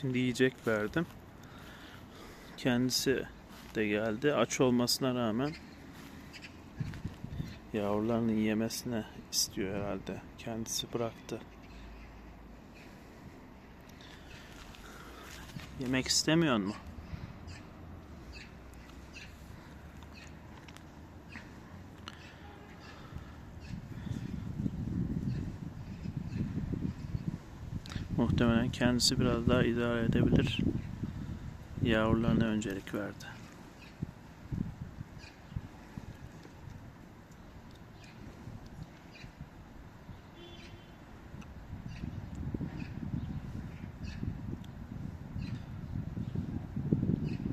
Şimdi yiyecek verdim. Kendisi de geldi. Aç olmasına rağmen yavrularını yemesine istiyor herhalde. Kendisi bıraktı. Yemek istemiyor mu? Muhtemelen kendisi biraz daha idare edebilir. Yavrularına öncelik verdi.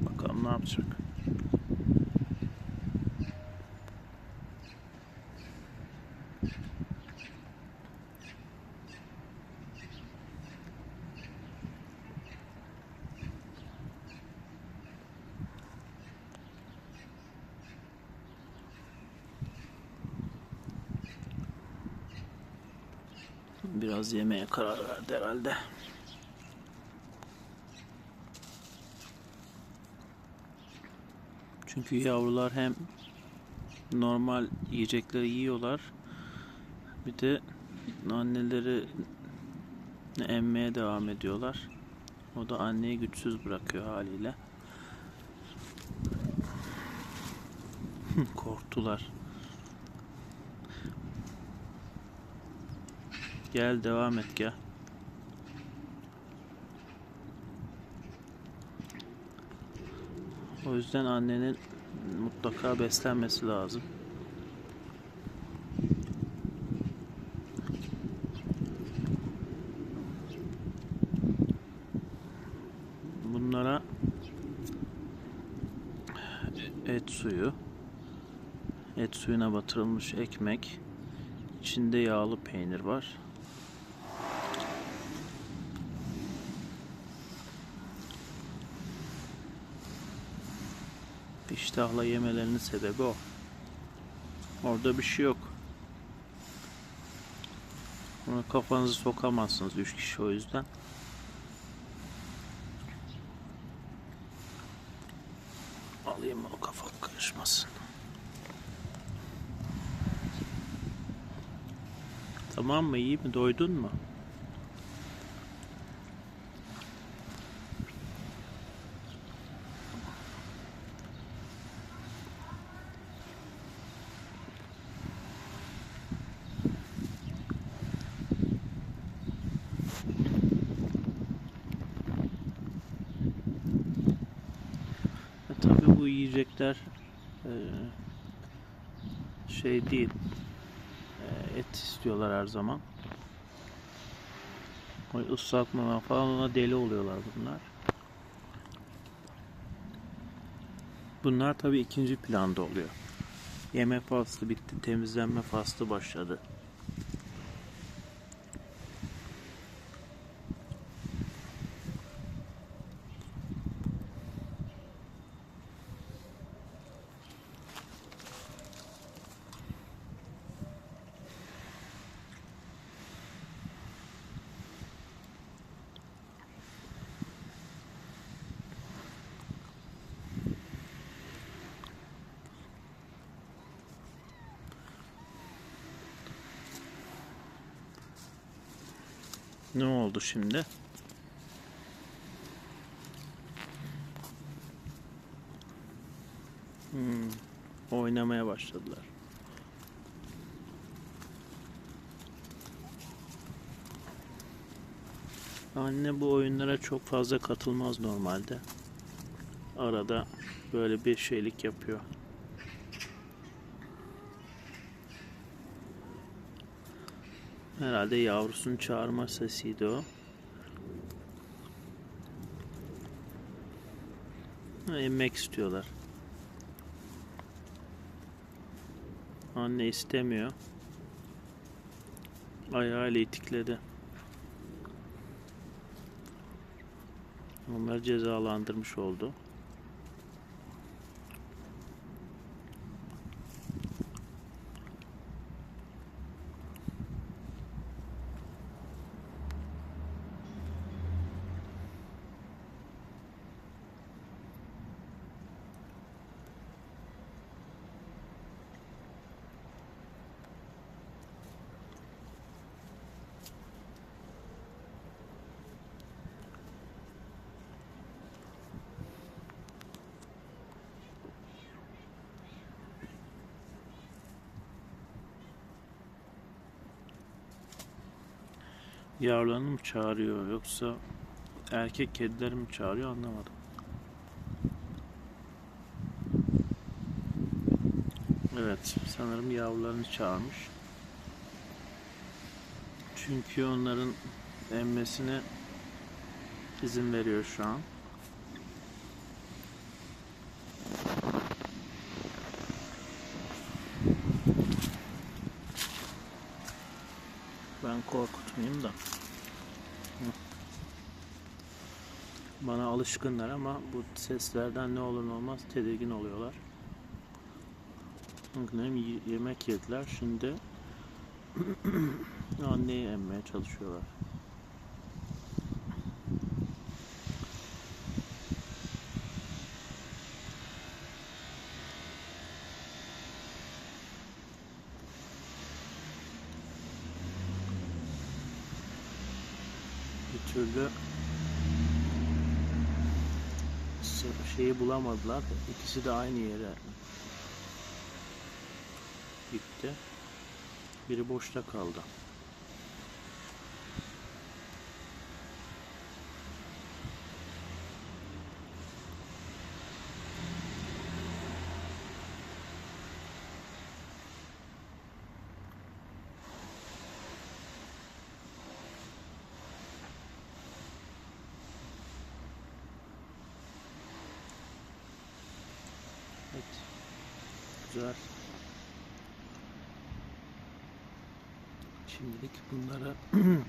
Bakalım ne yapacak. Biraz yemeye karar verdi herhalde. Çünkü yavrular hem normal yiyecekleri yiyorlar. Bir de anneleri emmeye devam ediyorlar. O da anneyi güçsüz bırakıyor haliyle. Korktular. Gel devam et gel. O yüzden annenin mutlaka beslenmesi lazım. Bunlara et suyu, et suyuna batırılmış ekmek, içinde yağlı peynir var. İştahla yemelerinin sebebi o. Orada bir şey yok. Ona kafanızı sokamazsınız üç kişi o yüzden. Alayım o kafa karışmasın. Tamam mı? İyi mi? Doydun mu? Tabii bu yiyecekler e, şey değil. E, et istiyorlar her zaman. O ıslatmadan falan ona deli oluyorlar bunlar. Bunlar tabii ikinci planda oluyor. Yeme faslı bitti, temizlenme faslı başladı. Ne oldu şimdi? Hmm, oynamaya başladılar. Anne bu oyunlara çok fazla katılmaz normalde. Arada böyle bir şeylik yapıyor. Herhalde yavrusunu çağırma sesiydi o. Emmek istiyorlar. Anne istemiyor. Ayağıyla itikledi. Onları cezalandırmış oldu. Yavrularını mı çağırıyor yoksa erkek kedileri mi çağırıyor anlamadım. Evet, sanırım yavrularını çağırmış. Çünkü onların emmesine izin veriyor şu an. Ben korkutmayayım da. Bana alışkınlar ama bu seslerden ne olur ne olmaz tedirgin oluyorlar. Y- yemek yediler. Şimdi anneyi emmeye çalışıyorlar. Türlü şeyi bulamadılar. İkisi de aynı yere gitti. Biri boşta kaldı. Evet. Güzel. Şimdilik bunları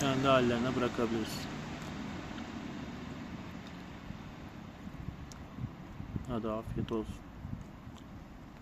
kendi hallerine bırakabiliriz. Hadi afiyet olsun.